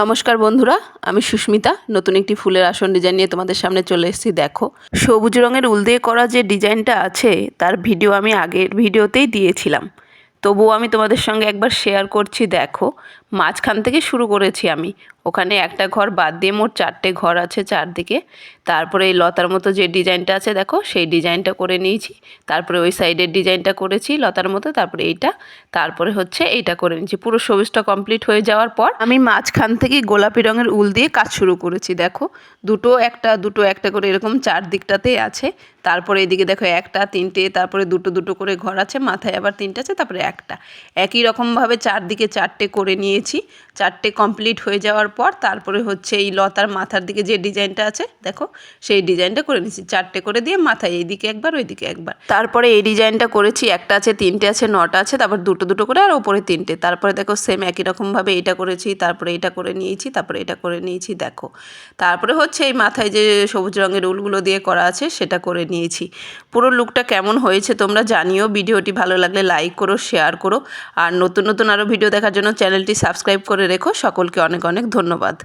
নমস্কার বন্ধুরা, আমি সুস্মিতা। নতুন একটি ফুলের আসন ডিজাইন নিয়ে তোমাদের সামনে চলে এসেছি, দেখো। সবুজ রঙের উল দিয়ে করা যে ডিজাইনটা আছে, তার ভিডিও আমি আগের ভিডিওতেই দিয়েছিলাম। তবুও আমি তোমাদের সঙ্গে একবার শেয়ার করছি, দেখো। মাঝখান থেকে শুরু করেছি আমি। ওখানে একটা ঘর বাদ দিয়ে মোট চারটে ঘর আছে চারদিকে। তারপরে এই লতার মতো যে ডিজাইনটা আছে, দেখো, সেই ডিজাইনটা করে নিয়েছি। তারপরে ওই সাইডের ডিজাইনটা করেছি লতার মতো, তারপরে এইটা। তারপরে হচ্ছে এইটা করে নিয়েছি। পুরো সবুজটা কমপ্লিট হয়ে যাওয়ার পর আমি মাঝখান থেকে গোলাপি রঙের উল দিয়ে কাজ শুরু করেছি, দেখো। দুটো একটা দুটো একটা করে এরকম চারদিকটাতেই আছে। তারপরে এদিকে দেখো একটা, তিনটে, তারপরে দুটো দুটো করে ঘর আছে, মাথায় আবার তিনটে আছে, তারপরে একটা। একই রকমভাবে চারদিকে চারটে করে নিয়েছি। চারটে কমপ্লিট হয়ে যাওয়ার পর তারপরে হচ্ছে এই লতার মাথার দিকে যে ডিজাইনটা আছে, দেখো, সেই ডিজাইনটা করে নিয়েছি। চারটে করে দিয়ে মাথায় এইদিকে একবার, ওইদিকে একবার। তারপরে এই ডিজাইনটা করেছি, একটা আছে, তিনটে আছে, নটা আছে, তারপর দুটো দুটো করে আর ওপরে তিনটে। তারপরে দেখো সেম একই রকমভাবে এটা করেছি, তারপরে এটা করে নিয়েছি, তারপরে এটা করে নিয়েছি, দেখো। তারপরে হচ্ছে এই মাথায় যে সবুজ রঙের উলগুলো দিয়ে করা আছে, সেটা করে নিয়েছি। পুরো লুকটা কেমন হয়েছে তোমরা জানিও। ভিডিওটি ভালো লাগলে লাইক করো শেয়ার করো। আর নতুন নতুন আরও ভিডিও দেখার জন্য চ্যানেলটি সাবস্ক্রাইব করে রেখো। সকলকে অনেক অনেক ধন্যবাদ।